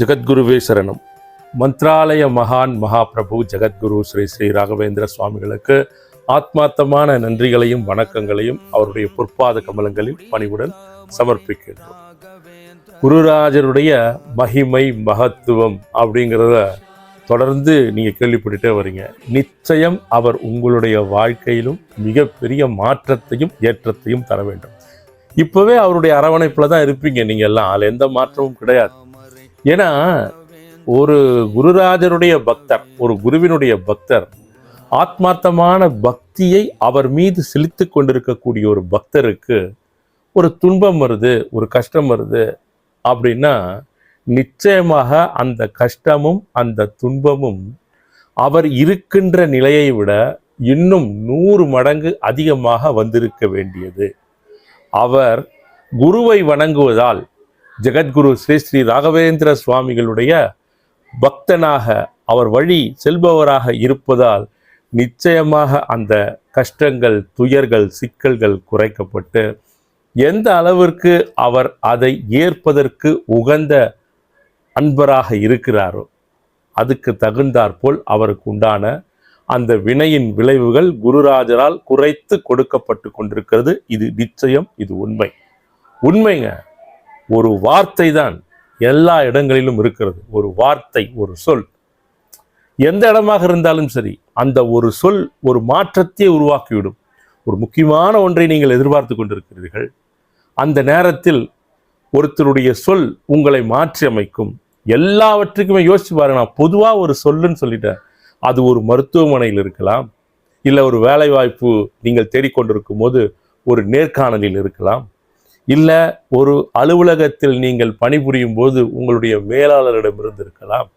ஜெகத்குருவே சரணம். மந்த்ராலய மகான் மகாபிரபு ஜெகத்குரு ஸ்ரீ ஸ்ரீ ராகவேந்திர சுவாமிகளுக்கு ஆத்மார்த்தமான நன்றிகளையும் வணக்கங்களையும் அவருடைய பொற்பாத கமலங்களில் பணிவுடன் சமர்ப்பிக்கின்றோம். குருராஜருடைய மகிமை மகத்துவம் அப்படிங்கிறத தொடர்ந்து நீங்கள் கேள்விப்பட்டுட்டே வரீங்க. நிச்சயம் அவர் உங்களுடைய வாழ்க்கையிலும் மிகப்பெரிய மாற்றத்தையும் ஏற்றத்தையும் தர வேண்டும். இப்போவே அவருடைய அரவணைப்பில் தான் இருப்பீங்க. நீங்கள் எல்லாம் அதில் எந்த மாற்றமும் கிடையாது. ஏன்னா ஒரு குருராஜனுடைய பக்தர் ஒரு குருவினுடைய பக்தர் ஆத்மார்த்தமான பக்தியை அவர் மீது செலுத்தி கொண்டிருக்கக்கூடிய ஒரு பக்தருக்கு ஒரு துன்பம் வருது ஒரு கஷ்டம் வருது அப்படின்னா நிச்சயமாக அந்த கஷ்டமும் அந்த துன்பமும் அவர் இருக்கின்ற நிலையை விட இன்னும் நூறு மடங்கு அதிகமாக வந்திருக்க வேண்டியது. அவர் குருவை வணங்குவதால் ஜெகத்குரு ஸ்ரீ ஸ்ரீ ராகவேந்திர சுவாமிகளுடைய பக்தனாக அவர் வழி செல்பவராக இருப்பதால் நிச்சயமாக அந்த கஷ்டங்கள் துயர்கள் சிக்கல்கள் குறைக்கப்பட்டு எந்த அளவிற்கு அவர் அதை ஏற்பதற்கு உகந்த அன்பராக இருக்கிறாரோ அதுக்கு தகுந்தாற்போல் அவருக்கு உண்டான அந்த வினையின் விளைவுகள் குருராஜரால் குறைத்து கொடுக்கப்பட்டு கொண்டிருக்கிறது. இது நிச்சயம் இது உண்மை. உண்மைங்க. ஒரு வார்த்தை தான் எல்லா இடங்களிலும் இருக்கிறது. ஒரு வார்த்தை ஒரு சொல். எந்த இடமாக இருந்தாலும் சரி அந்த ஒரு சொல் ஒரு மாற்றத்தை உருவாக்கிவிடும். ஒரு முக்கியமான ஒன்றை நீங்கள் எதிர்பார்த்து கொண்டிருக்கிறீர்கள். அந்த நேரத்தில் ஒருத்தருடைய சொல் உங்களை மாற்றி அமைக்கும். எல்லாவற்றுக்குமே யோசிச்சு பாருங்க நான் பொதுவாக ஒரு சொல்லுன்னு சொல்லிட்டேன். அது ஒரு மருத்துவமனையில் இருக்கலாம் இல்லை ஒரு வேலைவாய்ப்பு நீங்கள் தேடிக்கொண்டிருக்கும் போது ஒரு நேர்காணலில் இருக்கலாம். இல்லை ஒரு அலுவலகத்தில் நீங்கள் பணிபுரியும் போது உங்களுடைய மேலாளரிடமிருந்து இருக்கலாம்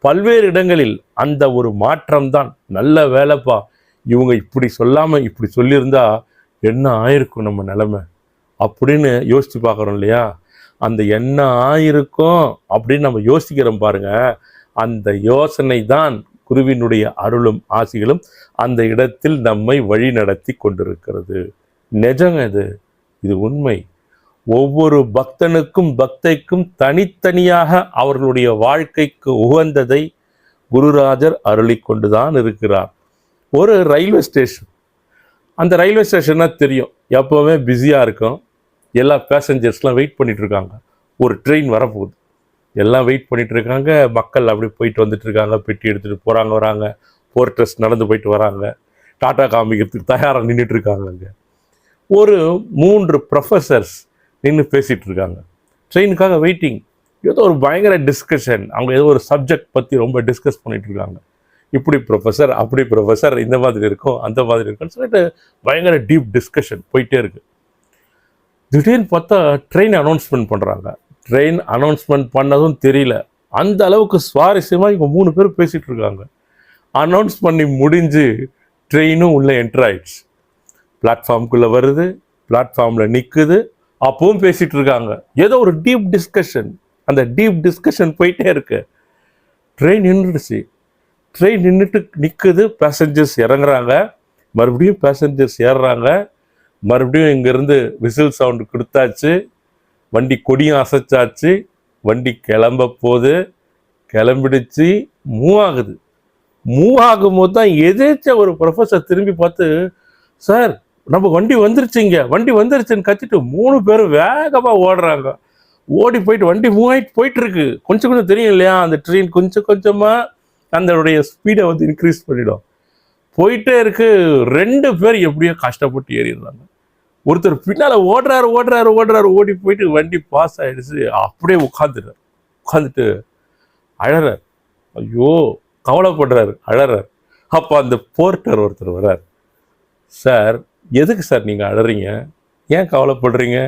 பல்வேறு இடங்களில் அந்த ஒரு மாற்றம்தான். நல்ல வேலைப்பா. இவங்க இப்படி சொல்லாமல் இப்படி சொல்லியிருந்தா என்ன ஆயிருக்கும் நம்ம நிலைமை? அப்படின்னு யோசித்து பார்க்குறோம் இல்லையா? அந்த என்ன ஆயிருக்கும் அப்படின்னு நம்ம யோசிக்கிறோம் பாருங்க. அந்த யோசனை தான் குருவினுடைய அருளும் ஆசிகளும் அந்த இடத்தில் நம்மை வழி நடத்தி கொண்டிருக்கிறது. நிஜங்க இது. இது உண்மை. ஒவ்வொரு பக்தனுக்கும் பக்தைக்கும் தனித்தனியாக அவர்களுடைய வாழ்க்கைக்கு உகந்ததை குருராஜர் அருளி கொண்டுதான் இருக்கிறார். ஒரு ரயில்வே ஸ்டேஷன். அந்த ரயில்வே ஸ்டேஷன்னா தெரியும். எப்போவுமே பிஸியாக இருக்கும். எல்லா பேசஞ்சர்ஸ்லாம் வெயிட் பண்ணிகிட்ருக்காங்க ஒரு ட்ரெயின் வரப்போகுது. எல்லாம் வெயிட் பண்ணிகிட்ருக்காங்க இருக்காங்க மக்கள் அப்படி போயிட்டு வந்துட்டுருக்காங்க. பெட்டி எடுத்துகிட்டு போகிறாங்க வராங்க. போர்ட்ரஸ் நடந்து போயிட்டு வராங்க. டாட்டா காமிக்கிறதுக்கு தயாராக நின்றுட்டுருக்காங்க அங்கே. ஒரு மூன்று ப்ரொஃபஸர்ஸ் நின்று பேசிகிட்டு இருக்காங்க ட்ரெயினுக்காக வெயிட்டிங் ஏதோ ஒரு பயங்கர டிஸ்கஷன் அவங்க ஏதோ ஒரு சப்ஜெக்ட் பற்றி ரொம்ப டிஸ்கஸ் பண்ணிகிட்டு இருக்காங்க இப்படி ப்ரொஃபஸர் அப்படி ப்ரொஃபஸர் இந்த மாதிரி இருக்கும் அந்த மாதிரி இருக்கும்னு சொல்லிட்டு பயங்கர டீப் டிஸ்கஷன் போயிட்டே இருக்குது திடீர்னு பார்த்தா ட்ரெயின் அனௌன்ஸ்மெண்ட் பண்ணுறாங்க ட்ரெயின் அனௌன்ஸ்மெண்ட் பண்ணதும் தெரியல. அந்த அளவுக்கு சுவாரஸ்யமாக இவங்க மூணு பேர் பேசிகிட்டு இருக்காங்க அனௌன்ஸ் பண்ணி முடிஞ்சு ட்ரெயினும் உள்ளே என்டர் ஆயிடுச்சு. பிளாட்ஃபார்முக்குள்ளே வருது பிளாட்ஃபார்மில் நிற்குது அப்பவும் பேசிகிட்டு இருக்காங்க. ஏதோ ஒரு டீப் டிஸ்கஷன் அந்த டீப் டிஸ்கஷன் போயிட்டே இருக்கு. ட்ரெயின் நின்றுடுச்சு. ட்ரெயின் நின்றுட்டு நிற்குது பேசஞ்சர்ஸ் இறங்குறாங்க. மறுபடியும் பேசஞ்சர்ஸ் ஏறுறாங்க. மறுபடியும் இங்கேருந்து விசில் சவுண்டு கொடுத்தாச்சு. வண்டி கொடியும் அசைச்சாச்சு. வண்டி கிளம்ப போகுது. கிளம்பிடுச்சு. மூவ் ஆகுது. மூவ் ஆகும்போது தான் எதேச்ச ஒரு ப்ரொஃபஸர் திரும்பி பார்த்து சார் நம்ம வண்டி வந்துருச்சுங்க. வண்டி வந்துருச்சுன்னு கத்திட்டு மூணு பேரும் வேகமாக ஓடுறாங்க. ஓடி போயிட்டு வண்டி மூவ் ஆகிட்டு கொஞ்சம் கொஞ்சம் தெரியும் இல்லையா? அந்த ட்ரெயின் கொஞ்சம் கொஞ்சமாக அதனுடைய ஸ்பீடை வந்து இன்க்ரீஸ் பண்ணிடும். போயிட்டே இருக்கு. ரெண்டு பேர் எப்படியோ கஷ்டப்பட்டு ஏறிடுறாங்க. ஒருத்தர் பின்னால் ஓடுறாரு ஓடுறாரு ஓடுறாரு ஓடி போயிட்டு வண்டி பாஸ் ஆகிடுச்சு அப்படியே உட்காந்துடுறார் உட்காந்துட்டு அழறார். ஐயோ கவலைப்படுறாரு. அழறார். அப்போ அந்த போர்ட்டர் ஒருத்தர் வர்றார். சார் எதுக்கு சார் நீங்கள் அழறீங்க? ஏன் கவலைப்படுறீங்க?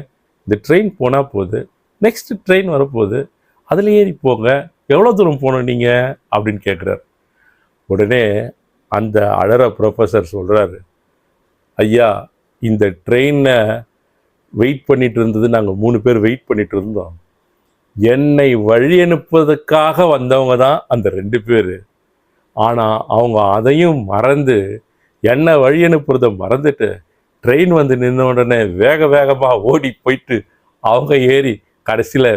இந்த ட்ரெயின் போனால் போகுது நெக்ஸ்ட் ட்ரெயின் வரப்போகுது அதில் ஏறி போங்க. எவ்வளோ தூரம் போகணும் நீங்கள் அப்படின்னு கேட்குறாரு உடனே அந்த அழற ப்ரொஃபஸர் சொல்கிறாரு ஐயா இந்த ட்ரெயினை வெயிட் பண்ணிட்டு இருந்தது நாங்கள் மூணு பேர் வெயிட் பண்ணிட்டு இருந்தோம். என்னை வழி அனுப்புவதற்காக வந்தவங்க தான் அந்த ரெண்டு பேர். ஆனால் அவங்க அதையும் மறந்து என்னை வழி அனுப்புறதை மறந்துட்டு ட்ரெயின் வந்து நின்ன உடனே வேக வேகமாக ஓடி போயிட்டு அவங்க ஏறி கடைசியில்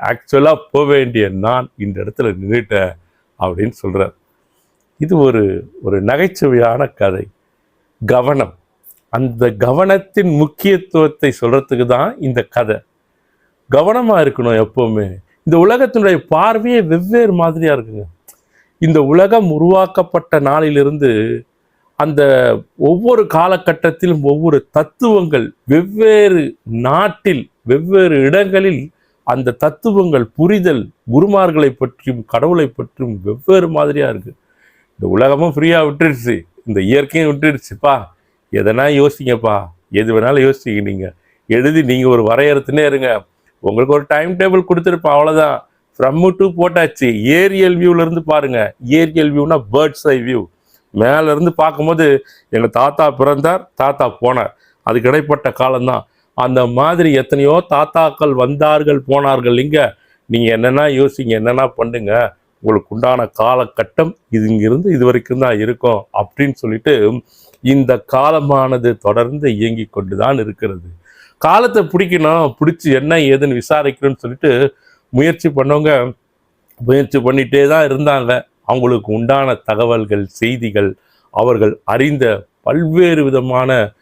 ஆக்சுவலாக போக வேண்டிய நான் இந்த இடத்துல நின்றுட்டேன் அப்படின்னு சொல்கிறார் இது ஒரு ஒரு நகைச்சுவையான கதை. கவனம். அந்த கவனத்தின் முக்கியத்துவத்தை சொல்கிறதுக்கு தான் இந்த கதை. கவனமாக இருக்கணும் எப்போவுமே. இந்த உலகத்தினுடைய பார்வையே வெவ்வேறு மாதிரியாக இருக்குங்க. இந்த உலகம் உருவாக்கப்பட்ட நாளிலிருந்து அந்த ஒவ்வொரு காலகட்டத்திலும் ஒவ்வொரு தத்துவங்கள் வெவ்வேறு நாட்டில் வெவ்வேறு இடங்களில் அந்த தத்துவங்கள் புரிதல் குருமார்களை பற்றியும் கடவுளை பற்றியும் வெவ்வேறு மாதிரியாக இருக்குது இந்த உலகமும் ஃப்ரீயாக விட்டுருச்சு. இந்த இயற்கையும் விட்டுருச்சுப்பா. எதனா யோசிங்கப்பா. எது வேணாலும் யோசிங்க நீங்கள் எழுதி நீங்கள் ஒரு வரையறுத்துனே இருங்க. உங்களுக்கு ஒரு டைம் டேபிள் கொடுத்துருப்பேன் அவ்வளோதான் ஃப்ரம் டு போட்டாச்சு. ஏரியல் வியூவிலேருந்து பாருங்கள் ஏரியல் வியூனா பேர்ட்ஸ் ஐ வியூ மேல இருந்து பார்க்கும்போது எங்க தாத்தா பிறந்தார் தாத்தா போனார். அதுக்கு இடைப்பட்ட காலம்தான். அந்த மாதிரி எத்தனையோ தாத்தாக்கள் வந்தார்கள் போனார்கள். இங்க நீங்க என்னென்ன யோசிங்க என்னென்ன பண்ணுங்க. உங்களுக்கு உண்டான காலகட்டம் இது இங்கிருந்து இது வரைக்கும் தான் இருக்கும் அப்படின்னு சொல்லிட்டு இந்த காலமானது தொடர்ந்து இயங்கி கொண்டு தான் இருக்கிறது. காலத்தை பிடிக்கணும் பிடிச்சி என்ன ஏதுன்னு விசாரிக்கணும்னு சொல்லிட்டு முயற்சி பண்ணவங்க முயற்சி பண்ணிட்டே தான் இருந்தாங்க. அவங்களுக்கு உண்டான தகவல்கள் செய்திகள் அவர்கள் அறிந்த பல்வேறு விதமான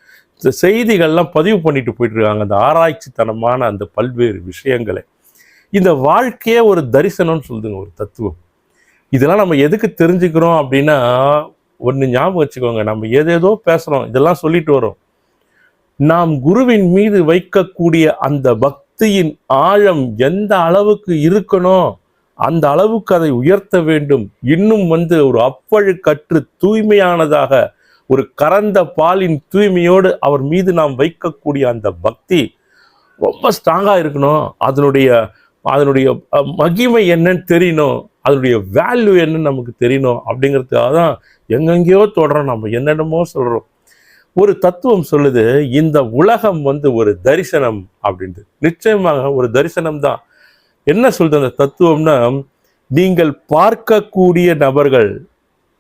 செய்திகள்லாம் பதிவு பண்ணிட்டு போயிட்டுருக்காங்க. அந்த ஆராய்ச்சித்தனமான அந்த பல்வேறு விஷயங்களை. இந்த வாழ்க்கையே ஒரு தரிசனம்னு சொல்லுதுங்க ஒரு தத்துவம். இதெல்லாம் நம்ம எதுக்கு தெரிஞ்சுக்கிறோம் அப்படின்னா ஒன்று ஞாபகம் வச்சுக்கோங்க. நம்ம ஏதேதோ பேசுகிறோம் இதெல்லாம் சொல்லிட்டு வரோம். நாம் குருவின் மீது வைக்கக்கூடிய அந்த பக்தியின் ஆழம் எந்த அளவுக்கு இருக்கணும்? அந்த அளவுக்கு அதை உயர்த்த வேண்டும். இன்னும் வந்து ஒரு அப்பழு கற்று தூய்மையானதாக ஒரு கறந்த பாலின் தூய்மையோடு அவர் மீது நாம் வைக்கக்கூடிய அந்த பக்தி ரொம்ப ஸ்ட்ராங்காக இருக்கணும். அதனுடைய அதனுடைய மகிமை என்னன்னு தெரியணும். அதனுடைய வேல்யூ என்னன்னு நமக்கு தெரியணும். அப்படிங்கிறதுக்காக தான் எங்கெங்கேயோ தொடரோம் நம்ம என்னென்னமோ சொல்கிறோம் ஒரு தத்துவம் சொல்லுது இந்த உலகம் வந்து ஒரு தரிசனம் அப்படின்ட்டு. நிச்சயமாக ஒரு தரிசனம் தான். என்ன சொல்றது அந்த தத்துவம்னா நீங்கள் பார்க்கக்கூடிய நபர்கள்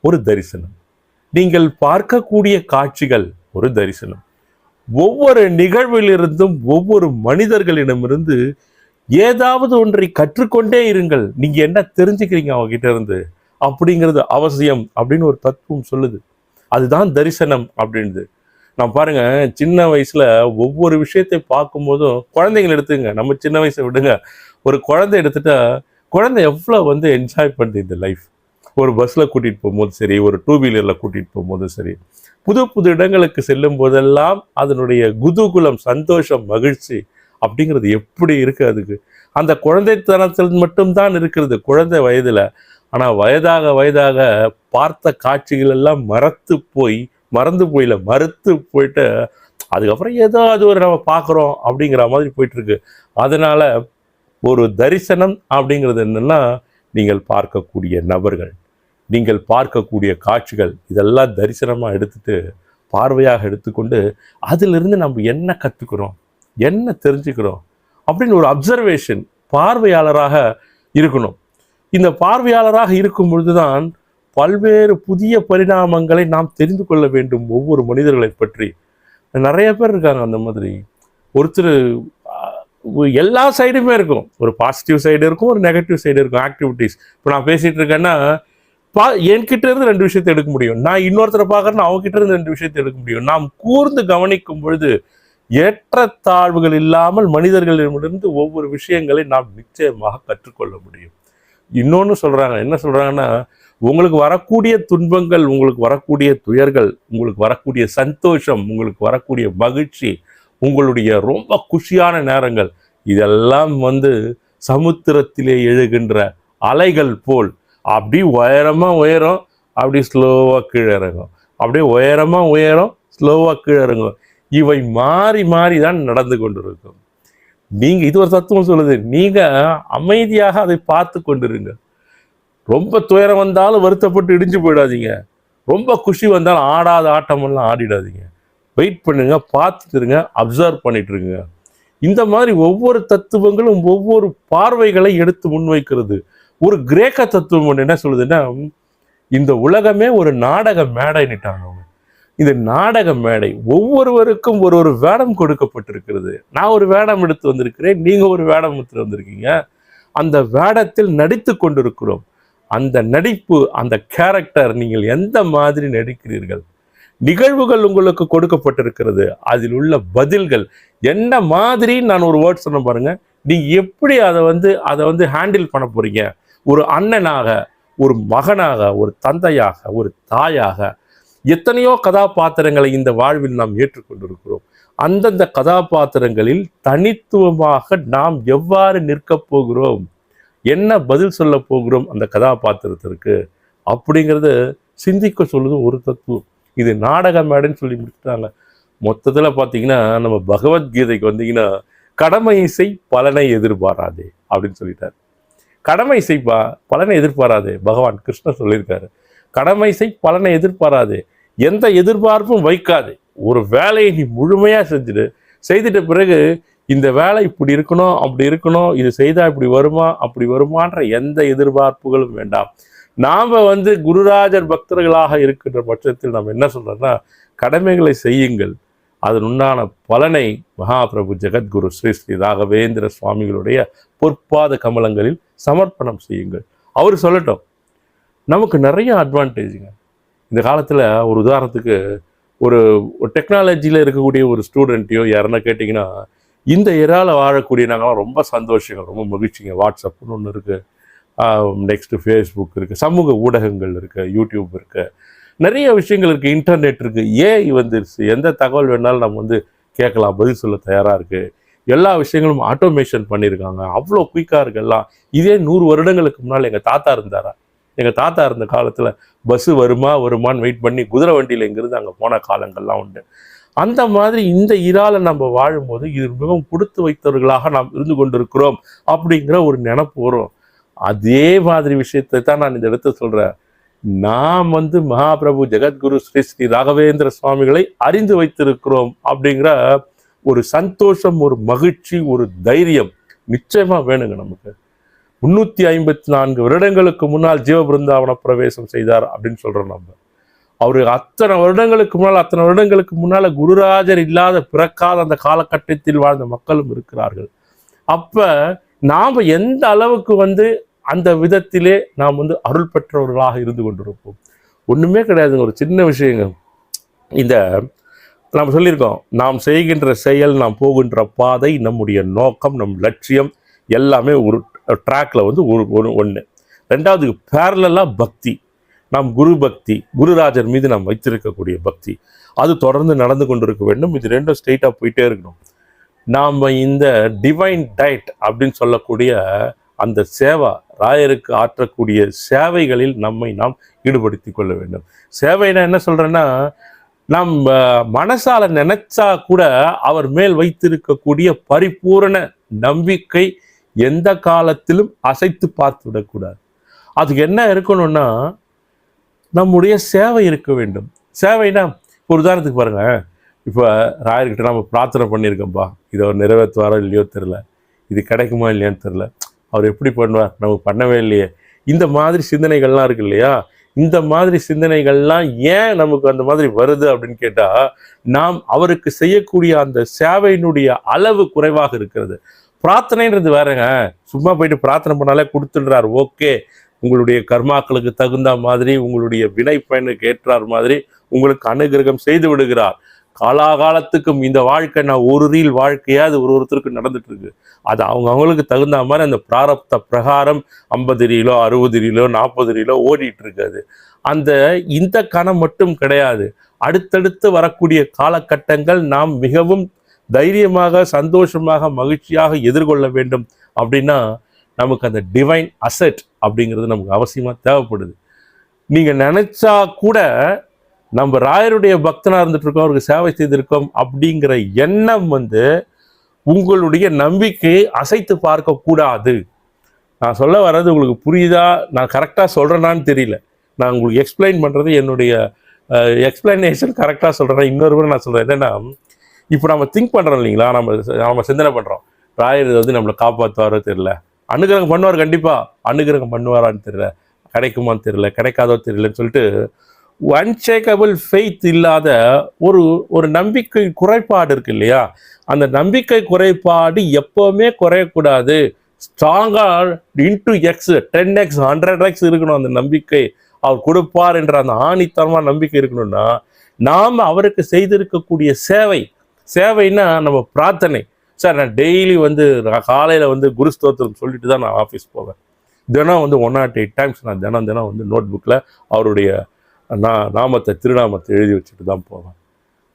ஒரு தரிசனம். நீங்கள் பார்க்கக்கூடிய காட்சிகள் ஒரு தரிசனம். ஒவ்வொரு நிகழ்விலிருந்தும் ஒவ்வொரு மனிதர்களிடமிருந்து ஏதாவது ஒன்றை கற்றுக்கொண்டே இருங்கள். நீங்க என்ன தெரிஞ்சுக்கிறீங்க அவங்க கிட்ட இருந்து? அப்படிங்கிறது அவசியம் அப்படின்னு ஒரு தத்துவம் சொல்லுது. அதுதான் தரிசனம் அப்படின்றது நான் பாருங்க சின்ன வயசுல ஒவ்வொரு விஷயத்தை பார்க்கும்போதும் குழந்தைங்களை எடுத்துங்க நம்ம சின்ன வயசை விடுங்க. ஒரு குழந்தை எடுத்துட்டா குழந்தை எவ்வளோ வந்து என்ஜாய் பண்ணுது இந்த லைஃப் ஒரு பஸ்ஸில் கூட்டிகிட்டு போகும்போது சரி ஒரு டூ வீலரில் கூட்டிகிட்டு போகும்போதும் சரி. புது புது இடங்களுக்கு செல்லும் போதெல்லாம் அதனுடைய குதூகுலம் சந்தோஷம் மகிழ்ச்சி அப்படிங்கிறது எப்படி இருக்குது அதுக்கு? அந்த குழந்தைத்தனத்தில் மட்டும்தான் இருக்கிறது குழந்தை வயதில். ஆனால் வயதாக வயதாக பார்த்த காட்சிகள் எல்லாம் மறத்து போய் மறந்து போயில மறுத்து போயிட்டு அதுக்கப்புறம் ஏதோ அது ஒரு நம்ம பார்க்குறோம் அப்படிங்கிற மாதிரி போயிட்டுருக்கு அதனால் ஒரு தரிசனம் அப்படிங்கிறது என்னென்னா நீங்கள் பார்க்கக்கூடிய நபர்கள். நீங்கள் பார்க்கக்கூடிய காட்சிகள் இதெல்லாம் தரிசனமாக எடுத்துட்டு பார்வையாக எடுத்துக்கொண்டு அதிலிருந்து நம்ம என்ன கற்றுக்கிறோம் என்ன தெரிஞ்சுக்கிறோம்? அப்படின்னு ஒரு அப்சர்வேஷன் பார்வையாளராக இருக்கணும். இந்த பார்வையாளராக இருக்கும் பொழுதுதான் பல்வேறு புதிய பரிணாமங்களை நாம் தெரிந்து கொள்ள வேண்டும். ஒவ்வொரு மனிதர்களை பற்றி. நிறைய பேர் இருக்காங்க அந்த மாதிரி. ஒருத்தர் எல்லா சைடுமே இருக்கும். ஒரு பாசிட்டிவ் சைடு இருக்கும் ஒரு நெகட்டிவ் சைடு இருக்கும் ஆக்டிவிட்டீஸ் இப்போ நான் பேசிகிட்டு இருக்கேன்னா பா என்கிட்ட இருந்து ரெண்டு விஷயத்தை எடுக்க முடியும். நான் இன்னொருத்தரை பார்க்குறேன்னு அவங்ககிட்ட இருந்து ரெண்டு விஷயத்தை எடுக்க முடியும். நாம் கூர்ந்து கவனிக்கும் பொழுது ஏற்றத்தாழ்வுகள் இல்லாமல் மனிதர்களிடமிருந்து ஒவ்வொரு விஷயங்களை நாம் நிச்சயமாக கற்றுக்கொள்ள முடியும். இன்னொன்று சொல்கிறாங்க என்ன சொல்கிறாங்கன்னா உங்களுக்கு வரக்கூடிய துன்பங்கள் உங்களுக்கு வரக்கூடிய துயர்கள் உங்களுக்கு வரக்கூடிய சந்தோஷம் உங்களுக்கு வரக்கூடிய மகிழ்ச்சி உங்களுடைய ரொம்ப குஷியான நேரங்கள். இதெல்லாம் வந்து சமுத்திரத்திலே எழுகின்ற அலைகள் போல். அப்படி உயரமாக உயரும் அப்படி ஸ்லோவாக கீழே இறங்கும். அப்படியே உயரமாக உயரும் ஸ்லோவாக கீழே இறங்கும். இவை மாறி மாறி தான் நடந்து கொண்டிருக்கும். நீங்கள் இது ஒரு தத்துவம் சொல்லுது. நீங்கள் அமைதியாக அதை பார்த்து கொண்டிருங்க. ரொம்ப துயரம் வந்தாலும் வருத்தப்பட்டு இடிஞ்சு போயிடாதீங்க. ரொம்ப குஷி வந்தாலும் ஆடாத ஆட்டமெல்லாம் ஆடிடாதீங்க. வெயிட் பண்ணுங்க பார்த்துட்டு இருங்க அப்சர்வ் பண்ணிட்டு இருங்க. இந்த மாதிரி ஒவ்வொரு தத்துவங்களும் ஒவ்வொரு பார்வைகளை எடுத்து முன்வைக்கிறது. ஒரு கிரேக்க தத்துவம் ஒன்று என்ன சொல்லுதுன்னா இந்த உலகமே ஒரு நாடக மேடைன்னுட்டாங்க அவங்க. இந்த நாடக மேடை ஒவ்வொருவருக்கும் ஒரு ஒரு வேடம் கொடுக்கப்பட்டிருக்கிறது. நான் ஒரு வேடம் எடுத்து வந்திருக்கிறேன் நீங்க ஒரு வேடம் எடுத்து வந்திருக்கீங்க. அந்த வேடத்தில் நடித்து கொண்டிருக்கிறோம். அந்த நடிப்பு அந்த கேரக்டர் நீங்கள் எந்த மாதிரி நடிக்கிறீர்கள்? நிகழ்வுகள் உங்களுக்கு கொடுக்கப்பட்டிருக்கிறது. அதில் உள்ள பதில்கள் என்ன மாதிரி நான் ஒரு வேர்ட் சொன்ன பாருங்க. நீ எப்படி அதை வந்து அதை வந்து ஹேண்டில் பண்ண போறீங்க? ஒரு அண்ணனாக ஒரு மகனாக ஒரு தந்தையாக ஒரு தாயாக எத்தனையோ கதாபாத்திரங்களை இந்த வாழ்வில் நாம் ஏற்றுக்கொண்டிருக்கிறோம். அந்தந்த கதாபாத்திரங்களில் தனித்துவமாக நாம் எவ்வாறு நிற்கப் போகிறோம்? என்ன பதில் சொல்ல போகிறோம் அந்த கதாபாத்திரத்திற்கு? அப்படிங்கிறது சிந்திக்க சொல்லுது ஒரு தத்துவம். இது நாடக மேடைன்னு சொல்லி முடிச்சுட்டாங்க. மொத்தத்தில் பார்த்தீங்கன்னா நம்ம பகவத்கீதைக்கு வந்தீங்கன்னா கடமை இசை பலனை எதிர்பாராதே அப்படின்னு சொல்லிட்டார். கடமை செய்ப்பா பலனை எதிர்பாராதே பகவான் கிருஷ்ணர் சொல்லியிருக்காரு. கடமை செய் பலனை எதிர்பாராதே எந்த எதிர்பார்ப்பும் வைக்காது. ஒரு வேலையை நீ முழுமையாக செஞ்சுடு செய்துட்ட பிறகு இந்த வேலை இப்படி இருக்கணும் அப்படி இருக்கணும் இது செய்தால் இப்படி வருமா அப்படி வருமான்ற எந்த எதிர்பார்ப்புகளும் வேண்டாம். நாம் வந்து குருராஜர் பக்தர்களாக இருக்கின்ற பட்சத்தில் நாம் என்ன சொல்கிறோன்னா கடமைகளை செய்யுங்கள். அதன் உண்டான பலனை மகாபிரபு ஜெகத்குரு ஸ்ரீ ஸ்ரீ ராகவேந்திர சுவாமிகளுடைய பொற்பாத கமலங்களில் சமர்ப்பணம் செய்யுங்கள். அவர் சொல்லட்டும் நமக்கு நிறைய அட்வான்டேஜுங்க இந்த காலத்தில் ஒரு உதாரணத்துக்கு ஒரு டெக்னாலஜியில் இருக்கக்கூடிய ஒரு ஸ்டூடெண்ட்டையோ யாருன்னா கேட்டிங்கன்னா இந்த இறால வாழக்கூடிய நாங்களாம் ரொம்ப சந்தோஷங்க ரொம்ப மகிழ்ச்சிங்க. வாட்ஸ்அப்னு ஒன்று இருக்குது நெக்ஸ்ட்டு ஃபேஸ்புக் இருக்குது சமூக ஊடகங்கள் இருக்குது யூடியூப் இருக்குது நிறைய விஷயங்கள் இருக்குது இன்டர்நெட் இருக்குது ஏஐ வந்துருச்சு எந்த தகவல் வேணாலும் நம்ம வந்து கேட்கலாம் பதில் சொல்ல தயாராக இருக்குது எல்லா விஷயங்களும் ஆட்டோமேஷன் பண்ணியிருக்காங்க அவ்வளோ குயிக்காக இருக்குல்லாம் இதே நூறு வருடங்களுக்கு முன்னால் எங்கள் தாத்தா இருந்தாரா? எங்கள் தாத்தா இருந்த காலத்தில் பஸ்ஸு வருமா வருமான்னு வெயிட் பண்ணி குதிரை வண்டியில் இங்கிருந்து அங்கே போன காலங்கள்லாம் உண்டு. அந்த மாதிரி இந்த இறால நம்ம வாழும்போது இது மிகவும் கொடுத்து வைத்தவர்களாக நாம் இருந்து கொண்டிருக்கிறோம் அப்படிங்கிற ஒரு நினப்பு வரும். அதே மாதிரி விஷயத்தை தான் நான் இந்த இடத்த சொல்கிறேன் நாம் வந்து மகாபிரபு ஜெகத்குரு ஸ்ரீ ஸ்ரீ ராகவேந்திர சுவாமிகளை அறிந்து வைத்திருக்கிறோம் அப்படிங்கிற ஒரு சந்தோஷம் ஒரு மகிழ்ச்சி ஒரு தைரியம் நிச்சயமாக வேணுங்க நமக்கு. முன்னூற்றி ஐம்பத்தி நான்கு வருடங்களுக்கு முன்னால் ஜீவ பிருந்தாவன பிரவேசம் செய்தார் அப்படின்னு சொல்கிறோம் நம்ம. அவர் அத்தனை வருடங்களுக்கு முன்னால் அத்தனை வருடங்களுக்கு முன்னால் குருராஜர் இல்லாத பிறக்காத அந்த காலகட்டத்தில் வாழ்ந்த மக்களும் இருக்கிறார்கள். அப்போ நாம் எந்த அளவுக்கு வந்து அந்த விதத்திலே நாம் வந்து அருள் பெற்றவர்களாக இருந்து கொண்டிருப்போம். ஒன்றுமே கிடையாதுங்க ஒரு சின்ன விஷயங்க. இந்த நாம் சொல்லியிருக்கோம் நாம் செய்கின்ற செயல் நாம் போகின்ற பாதை நம்முடைய நோக்கம் நம் லட்சியம் எல்லாமே ஒரு ட்ராக்ல வந்து ஒரு ஒன்று ஒன்று ரெண்டாவது பேரலாக பக்தி. நாம் குரு பக்தி குருராஜர் மீது நாம் வைத்திருக்கக்கூடிய பக்தி. அது தொடர்ந்து நடந்து கொண்டிருக்க வேண்டும். இது ரெண்டும் ஸ்ட்ரெயிட்டாக போயிட்டே இருக்கணும். நாம் இந்த டிவைன் டயட் அப்படின்னு சொல்லக்கூடிய அந்த சேவா ராயருக்கு ஆற்றக்கூடிய சேவைகளில் நம்மை நாம் ஈடுபடுத்தி கொள்ள வேண்டும். சேவைனா என்ன சொல்கிறேன்னா நாம் மனசால் மனசால நினைச்சா கூட அவர் மேல் வைத்திருக்கக்கூடிய பரிபூரண நம்பிக்கை எந்த காலத்திலும் அசைத்து பார்த்து விடக்கூடாது அதுக்கு என்ன இருக்கணும்னா நம்முடைய சேவை இருக்க வேண்டும். சேவைனா ஒரு உதாரணத்துக்கு பாருங்கள் இப்போ ராயர்கிட்ட நம்ம பிரார்த்தனை பண்ணியிருக்கோம்ப்பா இதை அவர் நிறைவேற்றுவாரோ இல்லையோ தெரில இது கிடைக்குமா இல்லையான்னு தெரில அவர் எப்படி பண்ணுவார்? நம்ம பண்ணவே இல்லையே. இந்த மாதிரி சிந்தனைகள்லாம் இருக்கு இல்லையா? இந்த மாதிரி சிந்தனைகள்லாம் ஏன் நமக்கு அந்த மாதிரி வருது அப்படின்னு கேட்டால் நாம் அவருக்கு செய்யக்கூடிய அந்த சேவையினுடைய அளவு குறைவாக இருக்கிறது. பிரார்த்தனைன்றது வேறங்க. சும்மா போயிட்டு பிரார்த்தனை பண்ணாலே கொடுத்துடுறார். ஓகே. உங்களுடைய கர்மாக்களுக்கு தகுந்த மாதிரி உங்களுடைய வினை பயனுக்கு ஏற்றார் மாதிரி உங்களுக்கு அனுகிரகம் செய்து விடுகிறார். காலாகாலத்துக்கும் இந்த வாழ்க்கை நான் ஒரு ரீல் வாழ்க்கையாக அது ஒரு ஒருத்தருக்கு நடந்துட்டு இருக்கு அது அவங்க அவங்களுக்கு தகுந்த மாதிரி அந்த பிராரப்த பிரகாரம் ஐம்பது ரீலோ அறுபது ரீலோ நாற்பது ரீலோ ஓடிட்டு இருக்காது அந்த இந்த கணம் மட்டும் கிடையாது. அடுத்தடுத்து வரக்கூடிய காலகட்டங்கள் நாம் மிகவும் தைரியமாக சந்தோஷமாக மகிழ்ச்சியாக எதிர்கொள்ள வேண்டும் அப்படின்னா நமக்கு அந்த டிவைன் அசெட் அப்படிங்கிறது நமக்கு அவசியமாக தேவைப்படுது. நீங்கள் நினச்சா கூட நம்ம ராயருடைய பக்தனாக இருந்துட்டு இருக்கோம் அவருக்கு சேவை செய்திருக்கோம் அப்படிங்கிற எண்ணம் வந்து உங்களுடைய நம்பிக்கையை அசைத்து பார்க்கக்கூடாது நான் சொல்ல வர்றது உங்களுக்கு புரியுதா? நான் கரெக்டாக சொல்கிறேனான்னு தெரியல. நான் உங்களுக்கு எக்ஸ்பிளைன் பண்ணுறது என்னுடைய எக்ஸ்பிளனேஷன் கரெக்டாக சொல்கிறேன் இன்னொரு முறை நான் சொல்கிறேன் என்னென்னா இப்போ நம்ம திங்க் பண்ணுறோம் இல்லைங்களா? நம்ம நம்ம சிந்தனை பண்ணுறோம் ராயர் வந்து நம்மளை காப்பாற்றுவாரோ தெரியல. அனுகிரகம் பண்ணுவார் கண்டிப்பாக அனுகிரகம் பண்ணுவாரான்னு தெரியல. கிடைக்குமான்னு தெரியல. கிடைக்காதோ தெரியலன்னு சொல்லிட்டு அன்ஷேக்கபிள் ஃபெய்த் இல்லாத ஒரு ஒரு நம்பிக்கை குறைபாடு இருக்கு இல்லையா? அந்த நம்பிக்கை குறைபாடு எப்போவுமே குறையக்கூடாது. ஸ்ட்ராங்காக into X ten X hundred X இருக்கணும் அந்த நம்பிக்கை. அவர் கொடுப்பார் என்ற அந்த ஆணித்தனமாக நம்பிக்கை இருக்கணும்னா நாம் அவருக்கு செய்திருக்கக்கூடிய சேவை சேவைன்னா நம்ம பிரார்த்தனை. சார் நான் டெய்லி வந்து காலையில் வந்து குருஸ்தோத்திரம் சொல்லிட்டு தான் நான் ஆஃபீஸ் போவேன். தினம் வந்து ஒன் நாட் எயிட் டைம்ஸ் நான் தினம் தினம் வந்து நோட் புக்கில் அவருடைய நான் நாமத்தை திருநாமத்தை எழுதி வச்சுட்டு தான் போவேன்.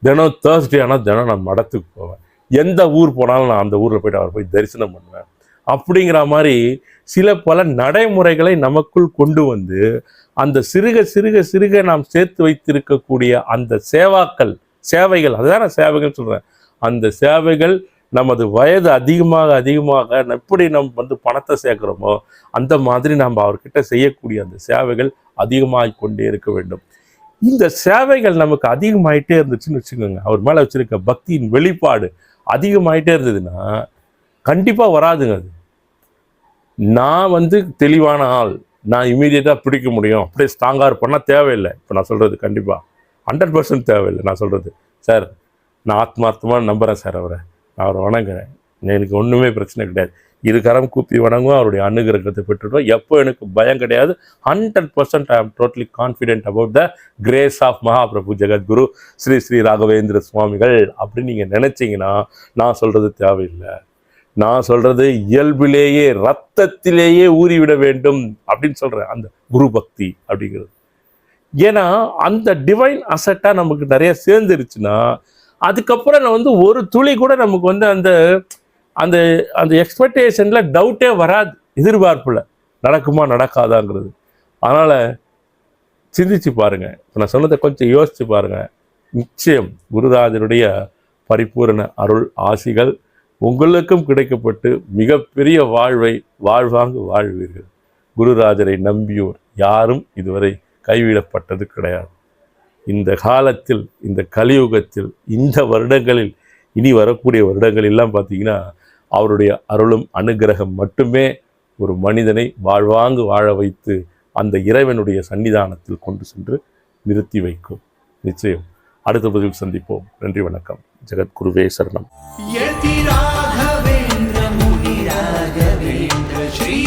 தினம் தேர்ஸ்டே ஆனால் தினம் நான் மடத்துக்கு போவேன். எந்த ஊர் போனாலும் நான் அந்த ஊரில் போய்ட்டு அவரை போய் தரிசனம் பண்ணுவேன். அப்படிங்கிற மாதிரி சில பல நடைமுறைகளை நமக்குள் கொண்டு வந்து அந்த சிறுக சிறுக சிறுக நாம் சேர்த்து வைத்திருக்கக்கூடிய அந்த சேவாக்கள் சேவைகள் அதுதான் நான் சேவைகள் சொல்கிறேன் அந்த சேவைகள் நமது வயது அதிகமாக அதிகமாக எப்படி நம்ம வந்து பணத்தை சேர்க்குறோமோ அந்த மாதிரி நாம் அவர்கிட்ட செய்யக்கூடிய அந்த சேவைகள் அதிகமாகிக் கொண்டே இருக்க வேண்டும். இந்த சேவைகள் நமக்கு அதிகமாயிட்டே இருந்துச்சுன்னு வச்சுக்கோங்க. அவர் மேலே வச்சுருக்க பக்தியின் வெளிப்பாடு அதிகமாயிட்டே இருந்ததுன்னா கண்டிப்பாக வராதுங்க அது. நான் வந்து தெளிவான ஆள். நான் இமீடியட்டாக பிடிக்க முடியும். அப்படியே ஸ்ட்ராங்காக இருப்பேன்னா தேவையில்லை. இப்போ நான் சொல்கிறது கண்டிப்பாக ஹண்ட்ரட் பர்சன்ட் தேவையில்லை நான் சொல்கிறது சார் நான் ஆத்மார்த்தமாக நம்புகிறேன் சார் அவரை. நான் அவரை வணங்குறேன். எனக்கு ஒன்றுமே பிரச்சனை கிடையாது. இரு கரம் கூப்பி வணங்குவோம் அவருடைய அனுகிரகத்தை பெற்றுடுவோம். எப்போ எனக்கு பயம் கிடையாது. Hundred percent I am totally confident about the grace of Mahaprabhu Jagadguru Sri Sri Raghavendra Swamigal அப்படின்னு நீங்கள் நினச்சிங்கன்னா நான் சொல்கிறது தேவையில்லை. நான் சொல்கிறது இயல்பிலேயே ரத்தத்திலேயே ஊறிவிட வேண்டும் அப்படின்னு சொல்கிறேன் அந்த குரு பக்தி அப்படிங்கிறது. ஏன்னா அந்த டிவைன் அசட்டாக நமக்கு நிறைய சேர்ந்துருச்சுன்னா அதுக்கப்புறம் நான் வந்து ஒரு துளி கூட நமக்கு வந்து அந்த அந்த அந்த எக்ஸ்பெக்டேஷனில் டவுட்டே வராது. எதிர்பார்ப்பில். நடக்குமா நடக்காதாங்கிறது. அதனால் சிந்திச்சு பாருங்கள் இப்போ நான் சொன்னதை கொஞ்சம் யோசித்து பாருங்க. நிச்சயம் குருராஜனுடைய பரிபூரண அருள் ஆசிகள் உங்களுக்கும் கிடைக்கப்பட்டு மிகப்பெரிய வாழ்வை வாழ்வாங்கு வாழ்வீர்கள். குருராஜரை நம்பியோர் யாரும் இதுவரை கைவிடப்பட்டது கிடையாது. இந்த காலத்தில் இந்த கலியுகத்தில் இந்த வருடங்களில் இனி வரக்கூடிய வருடங்கள் எல்லாம் பார்த்தீங்கன்னா அவருடைய அருளும் அனுகிரகம் மட்டுமே ஒரு மனிதனை வாழ்வாங்கு வாழ வைத்து அந்த இறைவனுடைய சன்னிதானத்தில் கொண்டு சென்று நிறுத்தி வைக்கும். நிச்சயம். அடுத்த பதிவில் சந்திப்போம். நன்றி வணக்கம். ஜெகத்குருவே சரணம். ஸ்ரீ